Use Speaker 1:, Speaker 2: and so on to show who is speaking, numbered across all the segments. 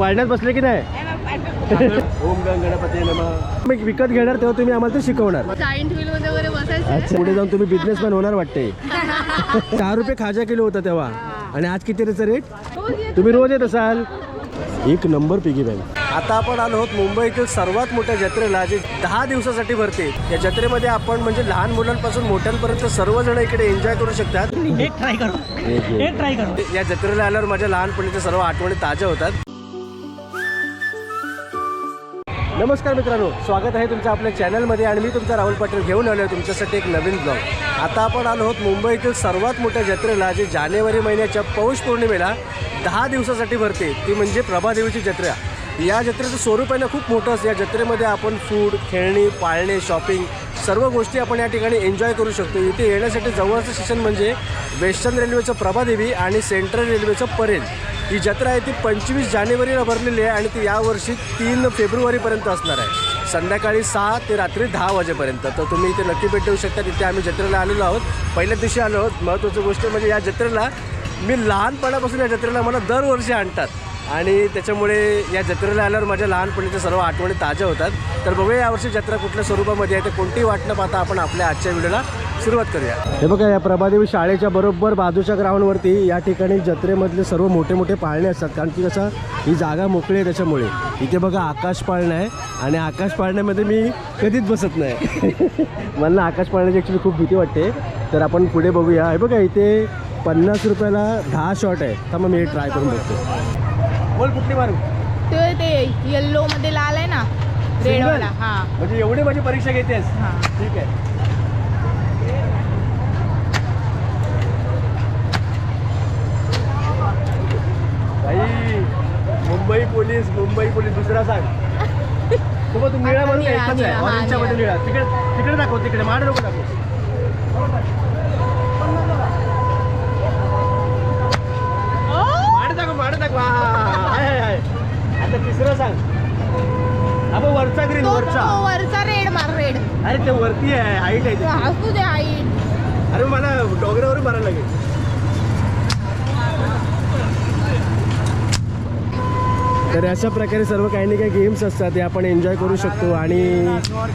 Speaker 1: पाळण्यात बसले की नाही? ओम गणपती मी विकत घेणार तेव्हा तुम्ही आम्हाला ते शिकवणार.
Speaker 2: जाईंट व्हील मध्ये वगैरे बसायचं.
Speaker 1: अच्छा. पुढे जाऊन तुम्ही बिझनेसमॅन होणार वाटते. दहा रुपये खाजा किलो होता तेव्हा. आणि आज किती त्याचा रेट तुम्ही रोज येत असाल. एक नंबर पिगी बँक आता आपण आलो आहोत मुंबईतील सर्वात मोठ्या जत्रेला जे दहा दिवसासाठी भरते. या जत्रेमध्ये आपण म्हणजे लहान मुलांपासून मोठ्यांपर्यंत सर्वजण इकडे एन्जॉय करू शकतात.
Speaker 3: एक ट्राय करो एक. ट्राय करो
Speaker 1: या जत्रेला आल्यावर माझ्या लहानपणीच्या सर्व आठवणी ताज्या होतात. नमस्कार मित्रांनो स्वागत आहे तुमचं आपल्या चॅनलमध्ये आणि मी तुमचा राहुल पाटील घेऊन आलो आहे तुमच्यासाठी एक नवीन ब्लॉग आता आपण आलो आहोत मुंबईतील सर्वात मोठ्या जत्रेला जी जानेवारी महिन्याच्या पौष पौर्णिमेला दहा दिवसासाठी भरते. ती म्हणजे प्रभादेवीची जत्रा. या जत्रेचं स्वरूप आहे ना खूप मोठं असतं. या जत्रेमध्ये आपण फूड खेळणी पाळणे शॉपिंग सर्व गोष्टी आपण या ठिकाणी एन्जॉय करू शकतो. इथे येण्यासाठी जवळचं स्टेशन म्हणजे वेस्टर्न रेल्वेचं प्रभादेवी आणि सेंट्रल रेल्वेचं परेल. ही जत्रा आहे ती पंचवीस जानेवारीला भरलेली आहे आणि ती यावर्षी तीन फेब्रुवारीपर्यंत असणार आहे. संध्याकाळी सहा ते रात्री दहा वाजेपर्यंत. तर तुम्ही इथे नक्की भेट देऊ शकता. तिथे आम्ही जत्रेला आलेलो आहोत. पहिल्या दिवशी आलो आहोत. महत्त्वाची गोष्ट म्हणजे या जत्रेला मी लहानपणापासून या जत्रेला मला दरवर्षी आणतात. आणि त्याच्यामुळे या जत्रेला आल्यावर माझ्या लहानपणीच्या सर्व आठवणी ताज्या होतात. तर बघूया यावर्षी जत्रा कुठल्या स्वरूपामध्ये आहे ते कोणती वाट न पाहता आपण आपल्या आजच्या व्हिडिओला सुरुवात करूया. हे बघा या प्रभादेवी शाळेच्या बरोबर बाजूच्या ग्राउंडवरती या ठिकाणी जत्रेमधले सर्व मोठे मोठे पाळणे असतात. कारण की कसं ही जागा मोकळी आहे त्याच्यामुळे. इथे बघा आकाश पाळणं आहे आणि आकाश पाळण्यामध्ये मी कधीच बसत नाही. मला आकाश पाळण्याची ॲक्च्युली खूप भीती वाटते. तर आपण पुढे बघूया. हे बघा इथे पन्नास रुपयाला दहा शॉट आहे. तर मग मी ट्राय करून बघतो. बोल कुठली मारू.
Speaker 2: ते ते येल्लो मध्ये लाल आहे ना रेड वाला हा.
Speaker 1: म्हणजे एवढी माझी परीक्षा घेतेस?
Speaker 2: हा.
Speaker 1: ठीक आहे. बाई मुंबई पोलीस मुंबई पोलीस दुसरा सांग. तो बघ, तू निळा म्हणून
Speaker 2: निळा,
Speaker 1: एकच आहे.
Speaker 2: निळा,
Speaker 1: ऑरेंजच्या मध्ये निळा तिकडे तिकडे दाखव तिकडे. माड नको दाखव माड दाखव माड दाखव हा, हा, हा, आहे, आहे, आहे. आता तिसरं सांग हा बघ, वरचा ग्रीन
Speaker 2: तो
Speaker 1: वरचा.
Speaker 2: वरचा रेड मार रेड.
Speaker 1: अरे ते वरती आहे हाईट आहे. त्याची.
Speaker 2: असू दे आई
Speaker 1: अरे मला डोंगरावरून मारायला लागेल. तर अशा प्रकारे सर्व काही ना काही गेम्स असतात ते आपण एन्जॉय करू शकतो. आणि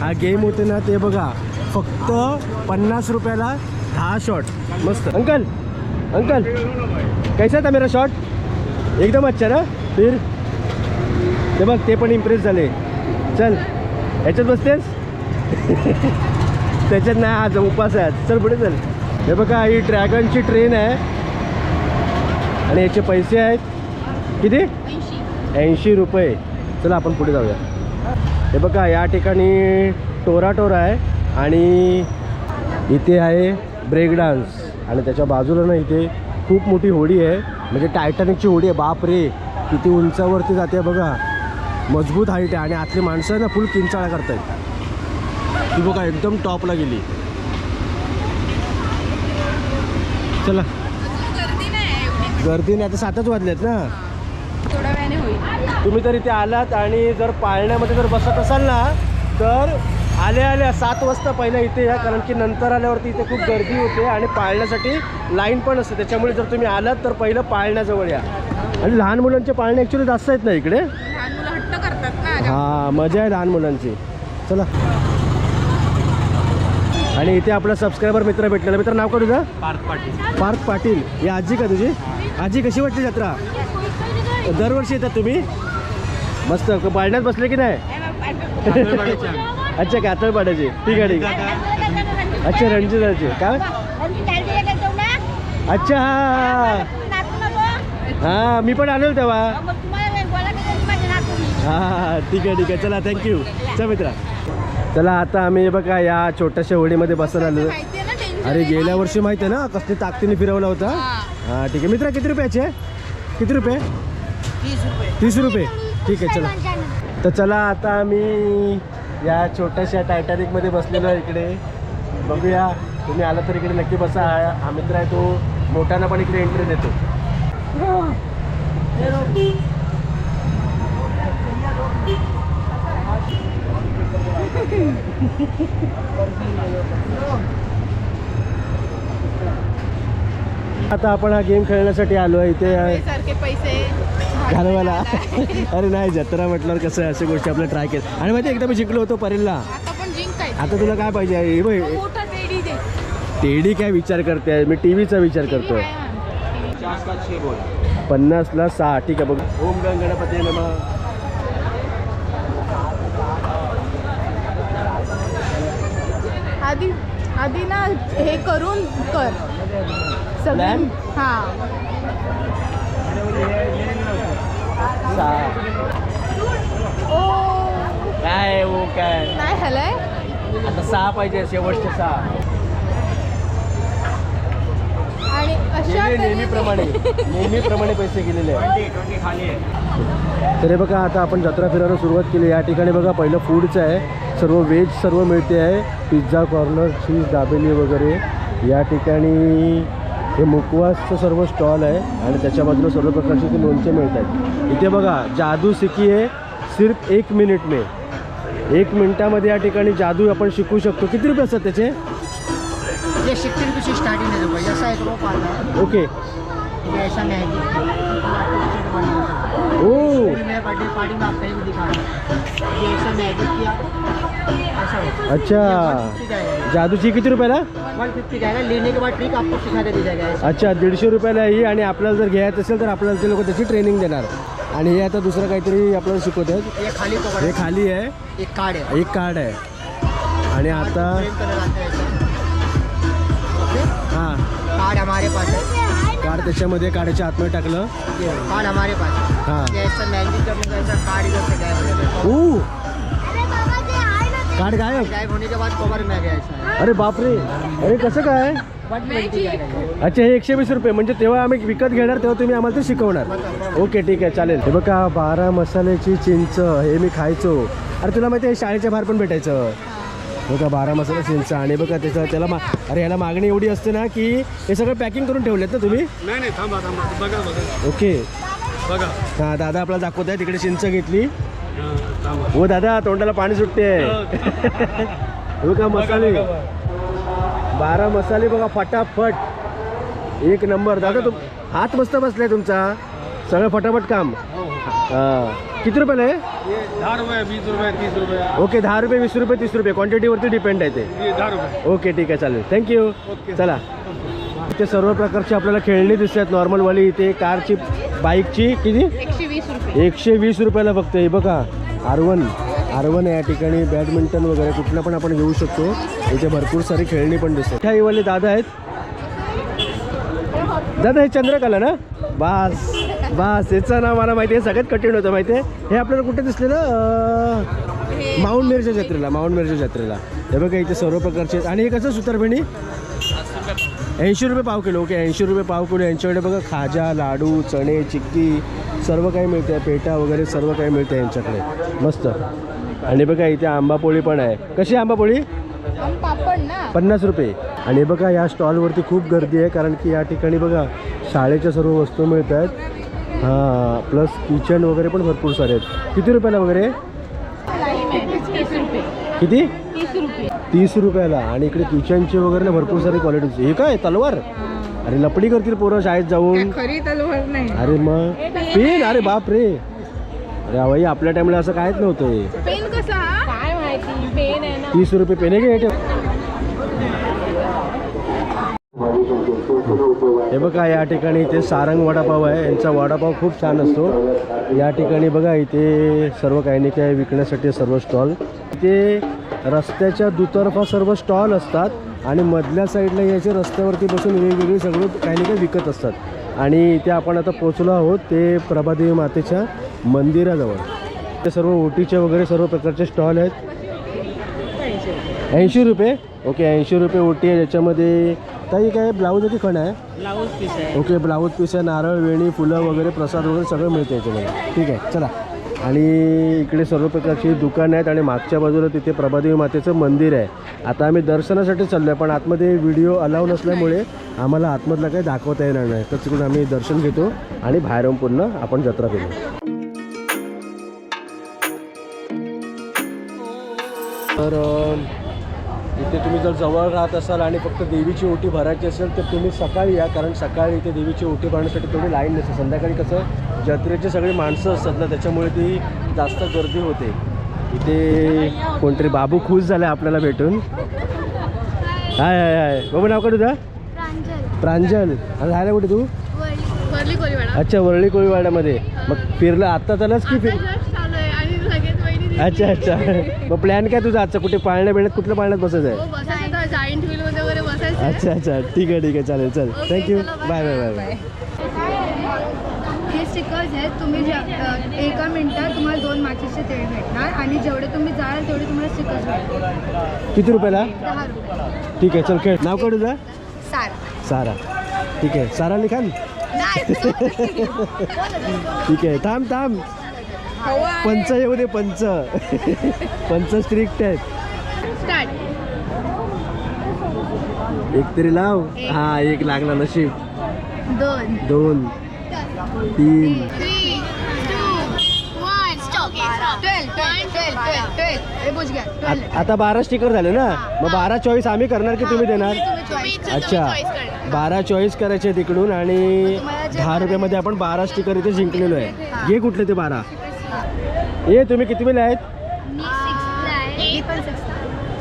Speaker 1: हा गेम होते ना ते बघा फक्त पन्नास रुपयाला दहा शॉट मस्त. अंकल अंकल कैसा था मेरा शॉट एकदम अच्छा ना फिर? ते बघ ते पण इम्प्रेस झाले. चल. याच्यात बसतेस? त्याच्यात नाही आज उपास आहे. चल पुढे चल. हे बघा ही ड्रॅगनची ट्रेन आहे. आणि याचे पैसे आहेत. किती? ऐंशी. रुपये. चला आपण पुढे जाऊया. हे बघा या ठिकाणी टोरा टोरा आहे. आणि इथे आहे ब्रेक डान्स. आणि त्याच्या बाजूला ना इथे खूप मोठी होडी आहे. म्हणजे टायटॅनिकची होडी आहे. बाप रे किती उंचावरती जाते बघा. मजबूत हाईट आहे आणि आतली माणसं आहे ना फुल किंचाळा करतायत. ती बघा एकदम टॉपला गेली. चला.
Speaker 2: गर्दी नाही
Speaker 1: आता सातच वाजलेत ना.
Speaker 2: थोड्या वेळाने होईल.
Speaker 1: तुम्ही जर इथे आलात आणि जर पाळण्यामध्ये जर बसत असाल ना तर आल्या आल्या सात वाजता पहिल्या इथे या कारण की नंतर आल्यावरती इथे खूप गर्दी होते आणि पाळण्यासाठी लाईन पण असते. त्याच्यामुळे जर तुम्ही आलात तर पहिलं पाळण्याजवळ या. आणि लहान मुलांचे पाळणे ॲक्च्युली जास्त आहेत ना इकडे
Speaker 2: लहान मुलं हट्ट करतात ना
Speaker 1: हा मजा आहे लहान मुलांची. चला. आणि इथे आपला सबस्क्रायबर मित्र भेटलेला मित्र नाव का तुझं?
Speaker 3: पार्थ पाटील.
Speaker 1: पार्थ पाटील. ही आजी का तुझी? आजी कशी वाटली जत्रा? दरवर्षी येतात तुम्ही? मस्त. पाळण्यात बसले की नाही? अच्छा कातळपाड्याची ठीक आहे ठीक आहे. अच्छा रणजिताची काय अच्छा हा. हा मी पण आलो तेव्हा. हा ठीक आहे ठीक आहे. चला थँक्यू चल मित्रा. चला आता आम्ही बघा या छोट्याशा होडीमध्ये बसायला आलो अरे गेल्या वर्षी माहिती आहे ना कसली ताकदीने फिरवला होता? हा. ठीक आहे. मित्रा किती रुपयाचे? किती रुपये? तीस रुपये. ठीक आहे चला. तर चला आता आम्ही या छोट्याशा टायटॅनिकमध्ये बसलेलो आहे इकडे. बघूया तुम्ही आला तर इकडे नक्की बसा. हा हा मित्र आहे तो मोठ्यानं पण इकडे एंट्री देतो. आता आपण हा गेम खेळण्यासाठी आलो आहे इथे आहे-
Speaker 2: सारखे पैसे
Speaker 1: घालवायला. अरे नाही जत्रा म्हटल्यावर कसं आहे, अशा गोष्टी आपल्या ट्राय केल्या आणि माहिती आहे, एकदा मी शिकलो होतो परेलला.
Speaker 2: आता पण जिंकायचं
Speaker 1: आता तुला काय पाहिजे? हे
Speaker 2: मोठा टेडी दे.
Speaker 1: टेडी काय विचार करते? मी टी व्हीचा विचार करतोय. पन्नासला सहा ठीक आहे बघ. ओम गण गणपती नमः.
Speaker 2: आधी ना हे करून कर. सगळी
Speaker 1: Plan?
Speaker 2: हा.
Speaker 1: सहा
Speaker 2: ओ.
Speaker 1: काय ओ काय?
Speaker 2: नाही हलय?
Speaker 1: आता सहा पाहिजे शेवटचे सहा
Speaker 2: आणि अशा तऱ्हेने-
Speaker 1: नेहमीप्रमाणे नेहमीप्रमाणे पैसे गेलेले आहे. तर हे बघा आता आपण जत्रा फिरायला सुरुवात केली. या ठिकाणी बघा पहिलं फूडचं आहे. सर्व व्हेज सर्व मिळते आहे. पिझ्झा कॉर्नर चीज दाबेली वगैरे. या ठिकाणी हे मुकवासचं सर्व स्टॉल आहे आणि त्याच्या बाजूला सर्व प्रकारचे ते लोणचे मिळत आहेत. इथे बघा जादू सिकी आहे. सिर्फ एक मिनिट में एक मिनिटामध्ये या ठिकाणी जादू आपण शिकू शकतो. किती रुपये असतात त्याचे?
Speaker 3: स्टार्टिंग
Speaker 1: ओके
Speaker 3: मैं बर्थडे पार्टी में आप कहीं भी दिखा रहा हूँ ये ऐसा मैजिक किया ऐसा हो
Speaker 1: अच्छा. जादूची किती रुपयाला?
Speaker 3: वन फिफ्टी जाएगा लेने के बाद ट्रिक आपको सिखा के दी जाएगा ऐसा
Speaker 1: अच्छा दीडशे रुपयाला ही आणि आपल्याला जर घ्यायचं असेल तर आपल्याला ते लोक त्याची ट्रेनिंग देणार. आणि हे आता दुसरं काहीतरी आपल्याला शिकवत आहेत.
Speaker 3: ये खाली पकड़
Speaker 1: हे खाली आहे.
Speaker 3: एक कार्ड है
Speaker 1: एक कार्ड आहे. आणि आता
Speaker 3: ग्रीन कलर आता है ऐसा
Speaker 1: हां.
Speaker 3: कार्ड हमारे पास है
Speaker 1: कार्ड त्याच्यामध्ये कार्डाच्या आतमध्ये टाकलं.
Speaker 3: कार्ड हमारे पास है। ऐसा कार्ड इधर से गायब हो जाता है।
Speaker 1: ओ कार्ड गायब?
Speaker 3: गायब होने के बाद कवर में आ गया ऐसा
Speaker 1: अरे बापरे! अरे कसं काय? अच्छा हे एकशे वीस रुपये. म्हणजे तेव्हा आम्ही विकत घेणार तेव्हा तुम्ही आम्हाला ते शिकवणार. ओके ठीक आहे चालेल. हे बघा बारा मसाल्याची चिंच हे मी खायचो. अरे तुला माहिती आहे शाळेच्या बाहेर पण भेटायचं. बघा बारा मसाला चिंच आणि बघा त्याचं त्याला मा अरे याला मागणी एवढी असते ना की हे सगळं पॅकिंग करून ठेवलेत ना तुम्ही?
Speaker 4: नाही नाही थांबा थांबा. बघा बघा.
Speaker 1: ओके.
Speaker 4: बघा.
Speaker 1: हां दादा आपल्याला दाखवत आहे तिकडे चिंच घेतली.
Speaker 4: हां,
Speaker 1: हो दादा तोंडाला पाणी सुटते. हे बघा मसाले. बारा मसाले बघा फटाफट. एक नंबर. दादा तुम हात मस्त बसलाय तुमचा. सगळं फटाफट काम. हां. किती रुपयाला आहे?
Speaker 4: ये दहा रुपये वीस रुपये तीस रुपये.
Speaker 1: ओके दहा रुपये वीस रुपये तीस रुपये. क्वांटिटीवरती डिपेंड आहे ते.
Speaker 4: ये दहा रुपये.
Speaker 1: ओके ठीक आहे चालेल. थँक्यू चला. इथे सर्व प्रकारची आपल्याला खेळणी दिसतात नॉर्मलवाली इथे कारची बाईकची किती?
Speaker 2: एकशे वीस रुपये.
Speaker 1: एकशे वीस रुपयाला फक्त हे बघा. आर वन आर वन या ठिकाणी बॅडमिंटन वगैरे कुठलं पण आपण घेऊ शकतो. इथे भरपूर सारी खेळणी पण दिसतात. मिठाईवाले दादा आहेत. दादा हे चंद्रकला ना? बास. बास याचं नाव मला माहिती आहे सगळ्यात कठीण होतं माहिती आहे हे आपल्याला कुठे दिसलेलं? माऊंट मिरच्या जत्रेला माऊंट मिरच्या जत्रेला. हे बघा इथे सर्व प्रकारचे आणि हे कसं सुतारफेणी? ऐंशी रुपये पाव किलो ओके ऐंशी रुपये पाव किलो. यांच्याकडे बघा खाजा लाडू चणे चिक्की सर्व काही मिळते पेटा वगैरे सर्व काही मिळते यांच्याकडे. मस्त. आणि बघा इथे आंबापोळी पण आहे. कशी आहे आंबापोळी पन्नास रुपये. आणि बघा या स्टॉलवरती खूप गर्दी आहे कारण की या ठिकाणी बघा शाळेच्या सर्व वस्तू मिळत आहेत हां प्लस किचन वगैरे पण भरपूर सारे आहेत. किती रुपयाला वगैरे? किती?
Speaker 2: तीस रुपये
Speaker 1: तीस रुपयाला. आणि इकडे किचनचे वगैरे ना भरपूर सारी क्वालिटीचे हे काय तलवार? अरे लपडी करतील पोरं शाळेत जाऊन.
Speaker 2: खरी तलवार नाही.
Speaker 1: अरे मग. पेन? अरे बाप रे. अरे अवई आपल्या टाइमला असं काहीच नव्हतं
Speaker 2: पेन कसा काय माहिती पेन आहे ना.
Speaker 1: तीस रुपये पेन आहे हे बघा या ठिकाणी इथे सारंग वडापाव आहे. यांचा वडापाव खूप छान असतो. या ठिकाणी बघा इथे सर्व काही नाही काय विकण्यासाठी सर्व स्टॉल इथे रस्त्याच्या दुतर्फा सर्व स्टॉल असतात आणि मधल्या साईडला याचे रस्त्यावरती बसून वेगवेगळे सगळं काही नाही काही विकत असतात. आणि इथे आपण आता पोचलो आहोत ते प्रभादेवी मातेच्या मंदिराजवळ. ते सर्व ओटीचे वगैरे सर्व प्रकारचे स्टॉल आहेत. ऐंशी रुपये? ओके ऐंशी रुपये ओटी आहे. ज्याच्यामध्ये काही काय ब्लाऊज आहे की खण आहे?
Speaker 3: ब्लाउज पीस है
Speaker 1: ओके ब्लाऊज पीस आहे नारळ वेणी फुलं वगैरे प्रसाद वगैरे सगळं मिळतं याच्यामध्ये ठीक आहे चला. आणि इकडे सर्व प्रकारची दुकानं आहेत आणि मागच्या बाजूला तिथे प्रभादेवी मातेचं मंदिर आहे. आता आम्ही दर्शनासाठी चाललो आहे पण आतमध्ये व्हिडिओ अलाव नसल्यामुळे आम्हाला आतमधलं काही दाखवता येणार नाही. तर तिकडून आम्ही दर्शन घेतो आणि बाहेर येऊन पुन्हा आपण जत्रा करू. तर इथे तुम्ही जर जवळ राहत असाल आणि फक्त देवीची ओटी भरायची असेल तर तुम्ही सकाळी या कारण सकाळी इथे देवीची ओटी भरण्यासाठी थोडी लाईन नसते. संध्याकाळी कसं जत्रेची सगळी माणसं असतात ना त्याच्यामुळे ती जास्त गर्दी होते. इथे कोणतरी बाबू खुश झाला आपल्याला भेटून. हाय हाय हाय. बाबू नाव का तुझं प्रांजल. आणि राहायला कुठे तू? अच्छा वरळी कोळीवाड्यामध्ये. मग फिरलं आत्ता झालंच की फिर
Speaker 2: चालू आहे आणि लगेच वहिनी
Speaker 1: अच्छा अच्छा. मग प्लॅन काय तुझा आजचा? कुठे पाळण्या बिळण्यात कुठल्या पाळण्यात बसायचं आहे
Speaker 2: हो बसायचं बसायचं.
Speaker 1: अच्छा अच्छा. ठीक आहे ठीक आहे. चालेल चल thank you bye bye bye bye
Speaker 5: हे स्टिकर्स आहेत तुम्ही जे एका मिनिटात तुम्हाला दोन तेल भेटणार आणि जेवढे तुम्ही जाल तेवढे तुम्हाला स्टिकर्स भेटणार.
Speaker 1: किती रुपयाला?
Speaker 5: दहा रुपये.
Speaker 1: ठीक आहे चल खेळ. नाव काय तुझं?
Speaker 5: सार.
Speaker 1: सारा. ठीक आहे. सारा अली खान ठीक आहे. थांब थांब. पंच येऊ दे पंच. पंच स्ट्रिक्ट आहेत. एक तरी लाव. हा एक लागला नशीब.
Speaker 5: दोन.
Speaker 1: दोन. तीन. आता बारा स्टिकर झाले ना? मग बारा चॉईस आम्ही करणार की तुम्ही देणार? अच्छा. बारा चॉईस करायचे तिकडून आणि दहा रुपयामध्ये आपण बारा स्टिकर इथे जिंकलेलो आहे. घे कुठले ते बारा. ये तुम्ही किती वेळेला आहेत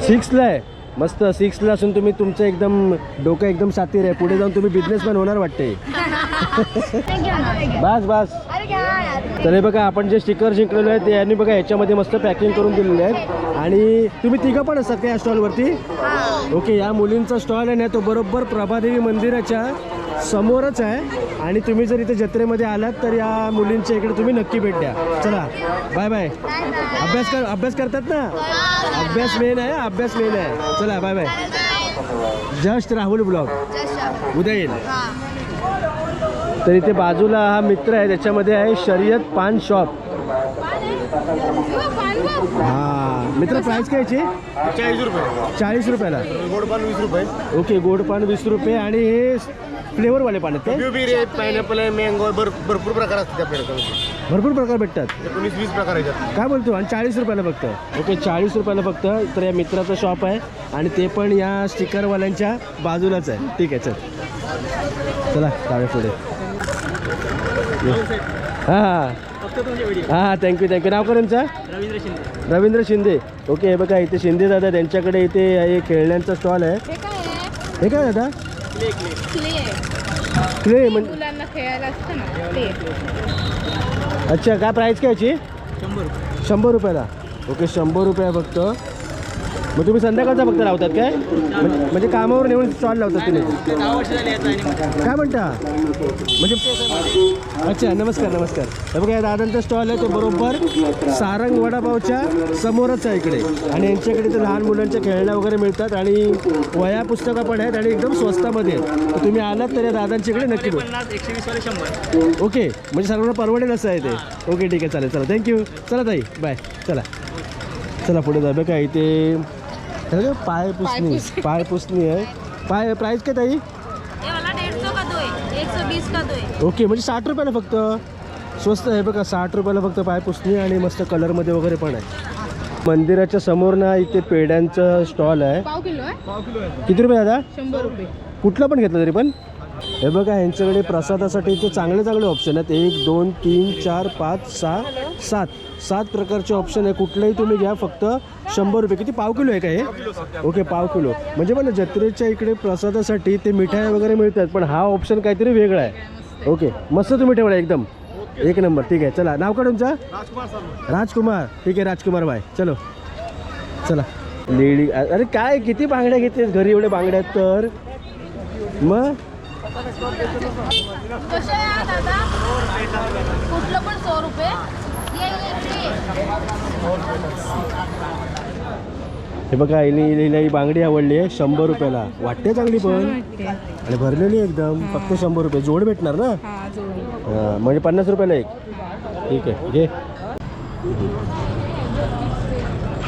Speaker 1: सिक्सला आहे. मस्त सिक्सला असून तुम्ही तुमचं एकदम डोकं एकदम सातीर आहे. पुढे जाऊन तुम्ही बिझनेसमॅन होणार वाटते. बस बस. तर हे बघा आपण जे स्टिकर जिंकलेलो आहे ते यांनी बघा याच्यामध्ये मस्त पॅकिंग करून दिलेले आहेत. आणि तुम्ही तिघं पण असतात का या स्टॉलवरती ओके या मुलींचा स्टॉल आहे ना तो बरोबर प्रभादेवी मंदिराच्या समोरच आहे. आणि तुम्ही जर इथे जत्रेमध्ये आलात तर या मुलींच्या इकडे तुम्ही नक्की भेट द्या. चला बाय बाय अभ्यास कर अभ्यास करतात ना? अभ्यास मेन आहे अभ्यास मेन आहे. चला bye bye just Rahul blog. उद्या येईल. तर इथे बाजूला हा मित्र आहे त्याच्यामध्ये आहे शर्यत पान शॉप. हा मित्र प्राइस कायची
Speaker 4: चाळीस रुपये.
Speaker 1: चाळीस रुपयाला.
Speaker 4: गोड पान वीस रुपये.
Speaker 1: ओके गोड पान वीस रुपये आणि हे फ्लेवरवाले पान आहेत काय
Speaker 4: ब्लूबेरी आहे पायनॅपल आहे मँगो भर भरपूर प्रकार असतात आपल्याकडे
Speaker 1: भरपूर प्रकार भेटतात.
Speaker 4: एकोणीस वीस प्रकार आहेत
Speaker 1: काय बोलतो? आणि चाळीस रुपयाला फक्त. ओके चाळीस रुपयाला फक्त. तर या मित्राचं शॉप आहे. आणि ते पण या स्टिकरवाल्यांच्या बाजूलाच आहे. ठीक आहे चल. चला जाऊया पुढे. हां हां. हां थँक्यू थँक्यू नाव का तुमचं?
Speaker 3: रवींद्र शिंदे.
Speaker 1: रवींद्र शिंदे. ओके हे बघा इथे शिंदे दादा त्यांच्याकडे इथे हे खेळण्यांचा स्टॉल आहे. हे काय दादा? क्ले म्हणजे
Speaker 2: मुलांना खेळायला असतं ना. ते
Speaker 1: अच्छा काय प्राईस काय याची
Speaker 3: रुपये.
Speaker 1: शंभर रुपयाला. ओके शंभर रुपये फक्त. मग तुम्ही संध्याकाळचा फक्त लावतात काय? म्हणजे म्हणजे कामावर नेऊन स्टॉल लावतात तुम्ही?
Speaker 3: दहा वर्ष झाली याचा आणि
Speaker 1: काय म्हणता? म्हणजे अच्छा नमस्कार नमस्कार. हे बघा या दादांचा स्टॉल आहे तो बरोबर सारंग वडापावच्या समोरच आहे इकडे. आणि यांच्याकडे तर लहान मुलांच्या खेळण्या वगैरे मिळतात आणि वया पुस्तकं पण आहेत आणि एकदम स्वस्तामध्ये आहेत. तर तुम्ही आलात तर या दादांच्याकडे नक्की
Speaker 3: पन्नास एकशे वीस वाले शंभर
Speaker 1: ओके म्हणजे सर्वांना परवडेल असं आहे ते. ओके ठीक आहे चालेल चला. थँक्यू चला ताई बाय चला. चला पुढे जा. बघा इथे बघा, पाय पुसणी. पाय पुसणी आहे. पाय प्राईस काय ताई?
Speaker 6: ये वाला डेढ़ सौ का दो है एक सौ बीस का दो है
Speaker 1: ओके म्हणजे साठ रुपयाला फक्त. स्वस्त आहे बघा साठ रुपयाला फक्त पाय पुसणी आणि मस्त कलरमध्ये वगैरे पण आहे. मंदिराच्या समोर ना इथे पेड्यांचं स्टॉल आहे.
Speaker 2: पाव किलो आहे?
Speaker 1: किती रुपये दादा?
Speaker 2: शंभर रुपये.
Speaker 1: कुठलं पण घेतलं तरी पण? हे बघा यांच्याकडे प्रसादासाठी इथे चांगले चांगले ऑप्शन आहेत. एक दोन तीन चार पाच सहा सात. सात प्रकारचे ऑप्शन आहे. कुठलंही तुम्ही घ्या फक्त शंभर रुपये. किती? पाव किलो आहे का हे? ओके पाव किलो. म्हणजे मला जत्रेच्या इकडे प्रसादासाठी ते मिठाई वगैरे मिळतात पण हा ऑप्शन काहीतरी वेगळा आहे. ओके मस्त तुम्ही ठेवला एकदम. एक नंबर ठीक आहे. चला नाव का तुमचं? राजकुमार ठीक आहे राजकुमार बाय. चलो. चला. लेडी अरे काय किती बांगड्या घेतेस घरी एवढे बांगड्या आहेत तर. मग?
Speaker 6: कसे आहे दादा कुठलं पण सौ रुपये ये ये ये
Speaker 1: हे बघा हिला ही बांगडी आवडली आहे शंभर रुपयाला. वाटते चांगली पण आणि भरलेली एकदम फक्त शंभर रुपये. जोड भेटणार ना?
Speaker 2: हा जोडी.
Speaker 1: म्हणजे पन्नास रुपयाला एक. ठीक आहे घे.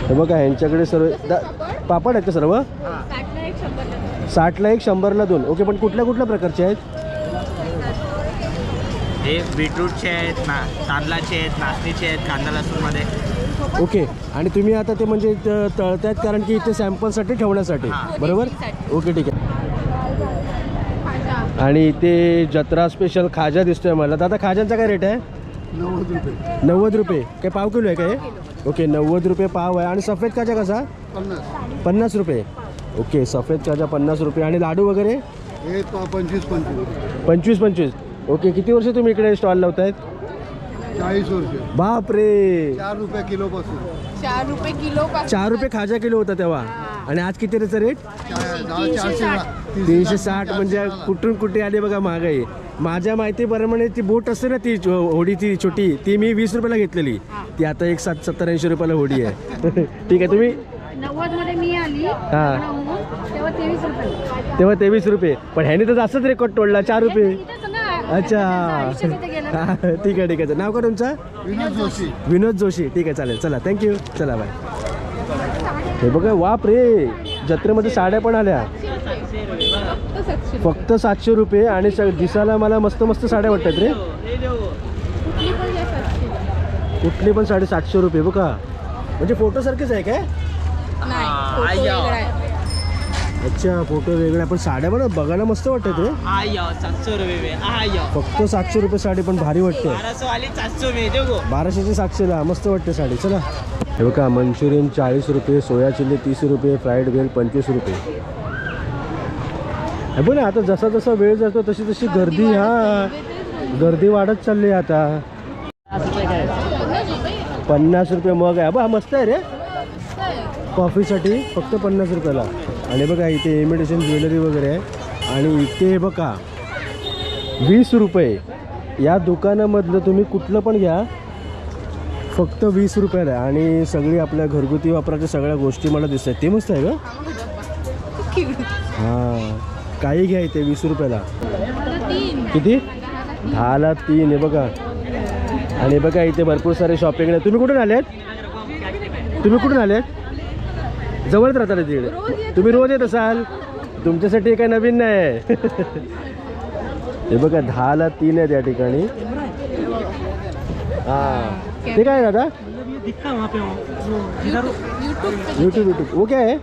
Speaker 1: हे बघा यांच्याकडे सर्व दा- पापड आहेत का सर्व? साठला एक शंभरला दोन. ओके पण कुठल्या कुठल्या प्रकारचे आहेत?
Speaker 7: हे बीटरूटचे आहेत ना तांदळाचे आहेत नाचणीचे आहेत कांदा लसूणमध्ये.
Speaker 1: ओके आणि तुम्ही आता ते म्हणजे त- तळतायत कारण की इथे सॅम्पलसाठी ठेवण्यासाठी. बरोबर? ओके ठीक आहे. आणि इथे जत्रा स्पेशल खाजा दिसतोय मला. दादा खाजांचा काय रेट आहे?
Speaker 4: नव्वद रुपये.
Speaker 1: नव्वद रुपये. काय पाव किलो आहे काय ओके नव्वद रुपये पाव आहे. आणि सफेद काजा कसा?
Speaker 4: पन्नास.
Speaker 1: पन्नास रुपये. ओके सफेद काजा पन्नास रुपये. आणि लाडू वगैरे?
Speaker 4: हे पंचवीस पंचवीस.
Speaker 1: पंचवीस पंचवीस. ओके किती वर्ष तुम्ही इकडे स्टॉल लावतायत?
Speaker 4: चाळीस वर्ष.
Speaker 1: बापरे!
Speaker 4: चार रुपये किलो पासून
Speaker 2: चार रुपये किलो का
Speaker 1: चार रुपये खाजा किलो होता तेव्हा. आणि आज किती त्याचा रेट
Speaker 4: चारशे
Speaker 1: तीनशे साठ. म्हणजे कुठून कुठे आली बघा महागाई. माझ्या माहितीप्रमाणे ती बोट असते ना ती जो- होडी ती छोटी ती मी वीस रुपयाला घेतलेली. ती आता एक सात सत्तर ऐंशी रुपयाला होडी आहे. ठीक आहे तुम्ही?
Speaker 5: नव्वदमध्ये मी आली.
Speaker 1: हा.
Speaker 5: तेव्हा तेवीस रुपये.
Speaker 1: तेव्हा तेवीस रुपये. पण ह्याने तर जास्तच रेकॉर्ड तोडला चार रुपये. अच्छा. हा, ठीक आहे ठीक आहे. नाव का तुमचं?
Speaker 4: विनोद जोशी.
Speaker 1: विनोद जोशी. ठीक आहे चालेल. चला थँक्यू चला बाय हे बघा वाप रे. जत्रेमध्ये साड्या पण आल्या.
Speaker 2: फक्त सातशे
Speaker 1: रुपये आणि स दिसायला मला मस्त मस्त साड्या वाटतात रे.
Speaker 2: कुठली पण
Speaker 1: साडे सातशे रुपये बघा. म्हणजे फोटो सारखेच आहे काय? अच्छा फोटो वेगळा. पण साड्या पण बघायला मस्त वाटतात रे.
Speaker 7: आयो सातशे रुपये आयो.
Speaker 1: फक्त सातशे रुपये साडी पण भारी वाटते.
Speaker 7: वाली सातशे
Speaker 1: बाराशेची सातशेला मस्त वाटते साडी. चला. हे बघा मंचुरियन चाळीस रुपये सोया चिल्ली तीस रुपये फ्राईड भेल पंचवीस रुपये. हे बघ ना आता जसा जसा वेळ जातो तशी तशी गर्दी हा. गर्दी वाढत चालली आहे आता. पन्नास रुपये मग आहे. बा मस्त आहे रे. कॉफीसाठी फक्त पन्नास रुपयाला. आणि बघा इथे इमिटेशन ज्वेलरी वगैरे आहे. आणि इथे हे बघा वीस रुपये. या दुकानामधलं तुम्ही कुठलं पण घ्या फक्त वीस रुपयाला आहे. आणि सगळी आपल्या घरगुती वापराच्या सगळ्या गोष्टी मला दिसत आहेत. ते मस्त आहे का हां. काही घ्या इथे वीस रुपयाला. किती? दहाला तीन आहे बघा. आणि बघा इथे भरपूर सारे शॉपिंग आहे. तुम्ही कुठून आले आहेत तुम्ही कुठून आले आहेत जवळच राहता रे तिकडे? तुम्ही रोज येत असाल? तुमच्यासाठी काय नवीन नाही. हे बघा दहाला तीन आहेत या ठिकाणी. हां. ते काय आहे दादा? यूट्यूब यूट्यूब वो क्या है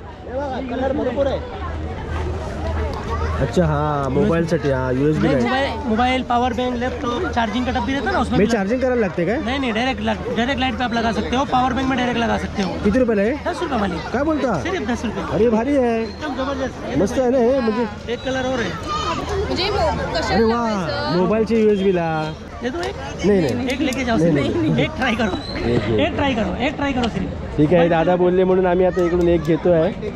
Speaker 1: अच्छा हाँ मोबाईलसाठी हा U S B
Speaker 8: mobile power bank laptop charging का डब्बी रहता है ना उसमें
Speaker 1: चार्जिंग करायला लागते काय?
Speaker 8: नहीं नहीं डायरेक्ट डायरेक्ट लाइट पे आप लगा सकते हो पावर बैंक में डायरेक्ट लगा सकते हो।
Speaker 1: किती रुपयाला आहे
Speaker 8: दस रुपये वाली।
Speaker 1: काय बोलता?
Speaker 8: सिर्फ़ दस रुपये
Speaker 1: अरे भारी आहे
Speaker 8: एकदम ज़बरदस्त।
Speaker 1: मस्त आहे ना हे म्हणजे
Speaker 8: एक कलर और है।
Speaker 1: अरे
Speaker 2: कशाला
Speaker 1: वा
Speaker 2: लावायचं?
Speaker 1: मोबाईलची यू एस बीला
Speaker 8: दे दो एक।
Speaker 1: नाही नाही
Speaker 8: एक लेके जाओ
Speaker 1: नहीं,
Speaker 8: सिर्फ़। एक ट्राई करो।
Speaker 1: एक.
Speaker 8: ट्राई करो एक ट्राई करो सिर्फ़।
Speaker 1: ठीक आहे दादा बोलले म्हणून आम्ही आता इकडून एक घेतो आहे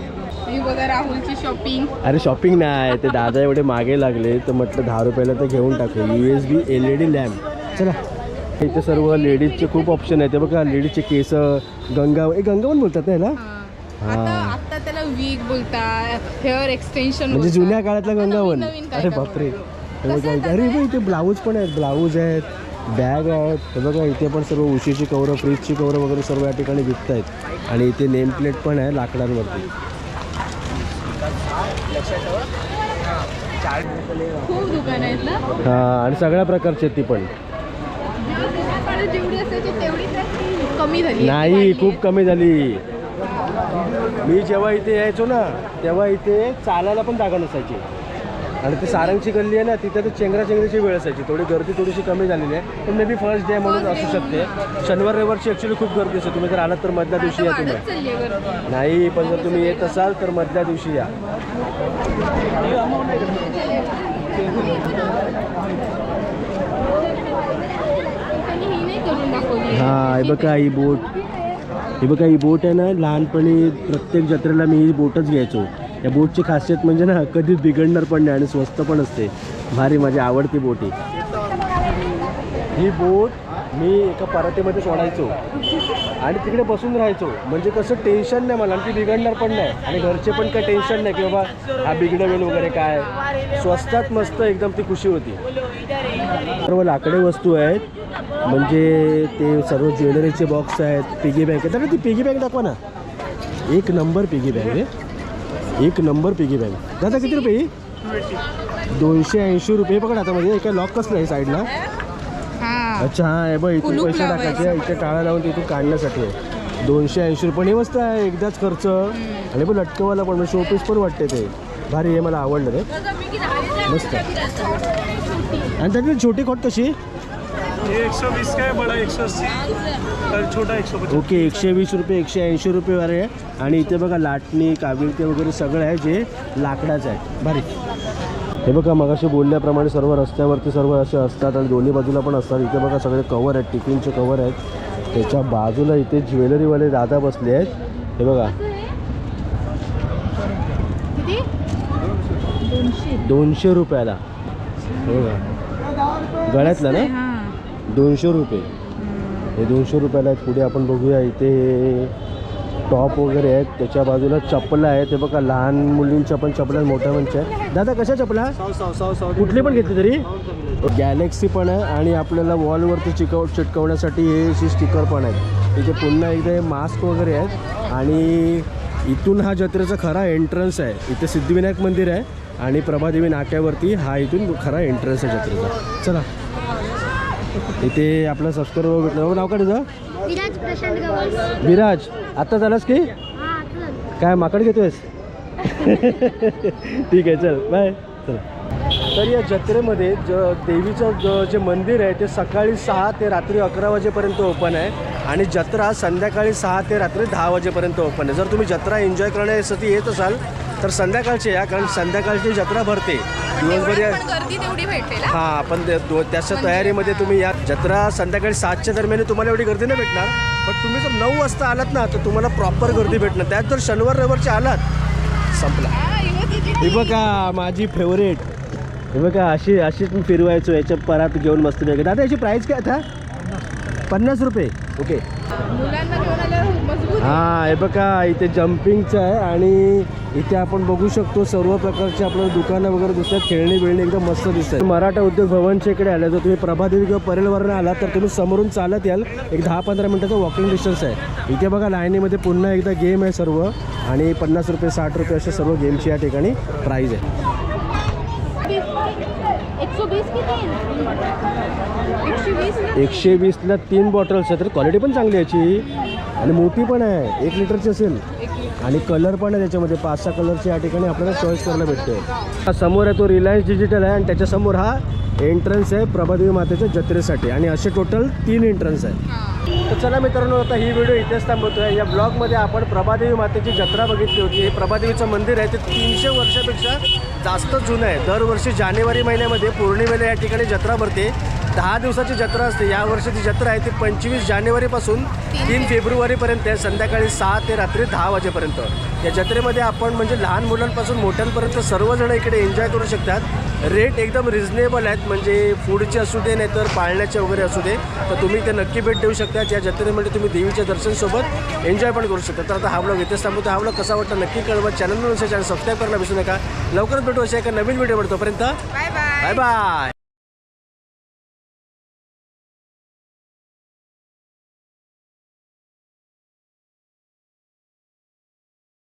Speaker 2: मी बघा राहुलची शॉपिंग
Speaker 1: अरे शॉपिंग नाही ते दादा एवढे मागे लागले तर म्हटलं दहा रुपयाला तर घेऊन टाकू. U S B L E D lamp चला. इथे सर्व लेडीजचे खूप ऑप्शन आहेत. ते बघा लेडीजचे केस गंगा हे गंगावन बोलतात ना
Speaker 2: आता आता त्याला वीक बोलतात हेअर एक्सटेन्शन
Speaker 1: म्हणजे जुन्या काळातला गंगावन अरे बापरे. अरे इथे ब्लाऊज पण आहेत ब्लाऊज आहेत बॅग आहेत. हे बघा इथे पण सर्व उशीची कवरं फ्रीजची कवरं वगैरे सर्व या ठिकाणी विकत आहेत आणि इथे नेम प्लेट पण आहे लाकडांवरती.
Speaker 2: खूप दुकान आहेत ना?
Speaker 1: हां आणि सगळ्या प्रकारची आहेत ती पण.
Speaker 2: जुन्या काळात जेवढी असायची तेवढी तर कमी झाली
Speaker 1: नाही. खूप कमी झाली. मी जेव्हा इथे यायचो ना तेव्हा इथे चालायला पण जागा नसायची. आणि ती सारंगची गल्ली आहे ना तिथे तर चेंगरा चेंगरीची वेळ असायची. थोडी गर्दी थोडीशी कमी झालेली आहे. पण मे बी फर्स्ट डे म्हणून असू शकते. शनिवार रविवारची ॲक्च्युली खूप गर्दी असते. तुम्ही जर आलात तर मधल्या दिवशी या तुम्ही. नाही पण जर तुम्ही येत असाल तर मधल्या दिवशी या.
Speaker 2: हां
Speaker 1: हा हे बघा ही बोट. हे बघा ही बोट आहे ना लहानपणी प्रत्येक जत्रेला मी ही बोटच घ्यायचो. या बोटची खासियत म्हणजे ना कधीच बिघडणार पण नाही आणि स्वस्त पण असते. भारी माझी आवडती बोट आहे. ही बोट मी एका परातीमध्ये सोडायचो. आणि तिकडे बसून राहायचो. म्हणजे कसं टेन्शन नाही मला आणि ती बिघडणार पण नाही. आणि घरचे पण काही टेन्शन नाही की बाबा हा बिघडवेल वगैरे काय. स्वस्तात मस्त एकदम ती खुशी होती. सर्व लाकडी वस्तू आहेत. म्हणजे ते सर्व ज्वेलरीचे बॉक्स आहेत पिगी बँक आहे तर ती पिगी बँक दाखवा ना. एक नंबर पिगी बँक आहे. एक नंबर पिगी बँक दादा किती रुपये ही? दोनशे ऐंशी रुपये. पकड आता म्हणजे एका लॉक कसलं आहे साईडला?
Speaker 2: हा.
Speaker 1: अच्छा हा आहे बघ इथून पैसे टाकायचे इथे टाळा लावून तिथून काढण्यासाठी आहे. दोनशे ऐंशी रुपये. हे मस्त आहे एकदाच खर्च. आणि पण लटकवाला पण शोपीस पण वाटते ते. भारी आहे मला आवडलं रे मस्त. आणि त्यातली छोटी खोट कशी?
Speaker 9: ये एक सौ बीस का है बड़ा एक सौ अस्सी? और छोटा एक सौ पचास.
Speaker 1: ओके एकशे वीस रुपये एकशे ऐंशी रुपये वाले आहे आणि इथे बघा लाटणी काविळते वगैरे सगळं आहे जे लाकडाचं आहे. भारी. हे बघा मगाशी बोलल्याप्रमाणे सर्व रस्त्यावरती सर्व असे असतात आणि दोन्ही बाजूला पण असतात. इथे बघा सगळे कवर आहेत टिफिनचे कवर आहेत. त्याच्या बाजूला इथे ज्वेलरीवाले दादा बसले आहेत. हे बघा. दोनशे. रुपयाला. हे बघा. गळ्यातला ना? दोनशे रुपये. हे दोनशे रुपयाला आहेत पुढे आपण बघूया. इथे टॉप वगैरे आहेत. त्याच्या बाजूला चपला आहेत. हे बघा लहान मुलींच्या पण चपला आहेत मोठ्या म्हणजे आहेत. दादा कशा चपला कुठली पण घेतली तरी? गॅलेक्सी पण आहे आणि आपल्याला वॉलवरती चिकव चिटकवण्यासाठी हे स्टिकर पण आहेत. इथे पुन्हा इथे मास्क वगैरे आहेत. आणि इथून हा जत्रेचा खरा एंट्रन्स आहे. इथे सिद्धिविनायक मंदिर आहे आणि प्रभादेवी नाक्यावरती हा इथून खरा एंट्रन्स आहे जत्रेचा. चला. इथे आपला सबस्क्राईबर भेटलं बाबा, नाव काय तुझं?
Speaker 5: विराज प्रशांत गवस.
Speaker 1: विराज. आता झालास की?
Speaker 5: हा
Speaker 1: काय माकड घेतोयस? ठीक आहे चल बाय चल. तर या जत्रेमध्ये ज देवीचं ज जे मंदिर आहे ते सकाळी सहा ते रात्री अकरा वाजेपर्यंत ओपन आहे. आणि जत्रा संध्याकाळी सहा ते रात्री दहा वाजेपर्यंत ओपन आहे. जर तुम्ही जत्रा एन्जॉय करण्यासाठी येत असाल तर संध्याकाळची या कारण संध्याकाळची जत्रा भरते. दिवसभर या
Speaker 2: पण गर्दी तेवढी भेटेल हा.
Speaker 1: हां पण ते त्याच्या तयारीमध्ये तुम्ही या. जत्रा संध्याकाळी सातच्या दरम्यान तुम्हाला एवढी गर्दी नाही भेटणार. पण तुम्ही जर नऊ वाजता आलात ना तर तुम्हाला प्रॉपर गर्दी भेटणार. त्यात जर शनिवार रविवारचे आलात संपला.
Speaker 2: हा,
Speaker 1: हे बघा माझी फेवरेट हे बघा अशी अशीच मी फिरवायचो याच्या परात घेऊन मस्त वेगळे दादा याची प्राईस काय आता? पन्नास रुपये. ओके. हां हे बघा इथे जम्पिंगचं आहे आणि इथे आपण बघू शकतो सर्व प्रकारचे आपल्याला दुकानं वगैरे दिसतात खेळणी बिळणी एकदम मस्त दिसतात. मराठा उद्योग भवनच्या इकडे आले जर तुम्ही प्रभादेवी किंवा परेलवरनं आलात तर तुम्ही समोरून चालत याल. एक दहा पंधरा मिनिटाचं वॉकिंग डिस्टन्स आहे. इथे बघा लाईनीमध्ये पुन्हा एकदा गेम आहे सर्व. आणि पन्नास रुपये साठ रुपये असे सर्व गेमची या ठिकाणी प्राईज आहे.
Speaker 2: एकशे
Speaker 1: वीसला तीन बॉटल्स आहे तर क्वालिटी पण चांगली याची. आणि मोठी पण आहे. एक लिटरची असेल. आणि कलर पण आहे त्याच्यामध्ये. पाच सहा कलरचे या ठिकाणी आपल्याला चॉईस करायला भेटते. हा समोर आहे तो रिलायन्स डिजिटल आहे. आणि त्याच्यासमोर हा एंट्रन्स आहे प्रभादेवी मातेच्या जत्रेसाठी. आणि असे टोटल तीन एंट्रन्स आहे. तर चला मित्रांनो आता ही व्हिडिओ इथेच आहे या ब्लॉगमध्ये आपण प्रभादेवी मातेची जत्रा बघितली होती. हे प्रभादेवीचं मंदिर आहे. ते तीनशे वर्षापेक्षा जास्त जुनं आहे. दरवर्षी जानेवारी महिन्यामध्ये पौर्णिमेला या ठिकाणी जत्रा भरते. दहा दिवसाची जत्रा असते. या वर्षाची जत्रा आहे ती पंचवीस जानेवारीपासून तीन फेब्रुवारीपर्यंत आहे. संध्याकाळी सहा ते रात्री दहा वाजेपर्यंत. या जत्रेमध्ये आपण म्हणजे लहान मुलांपासून मोठ्यांपर्यंत सर्वजण इकडे एन्जॉय करू शकतात. रेट एकदम रिझनेबल आहेत. म्हणजे फूडचे असू दे नाही तर पाळण्याचे वगैरे असू दे तर तुम्ही ते नक्की भेट देऊ शकता. या जत्रेमध्ये तुम्ही देवीच्या दर्शनसोबत एन्जॉय पण करू शकता. तर आता हा ब्लॉग इथेच थांबवतो. हा ब्लॉग कसा वाटला नक्की कळवा. चॅनल चॅनल सबस्क्राईब करायला विसरू नका. लवकरच भेटू अशा एका नवीन व्हिडिओ तोपर्यंत
Speaker 2: बाय बाय
Speaker 1: बाय बाय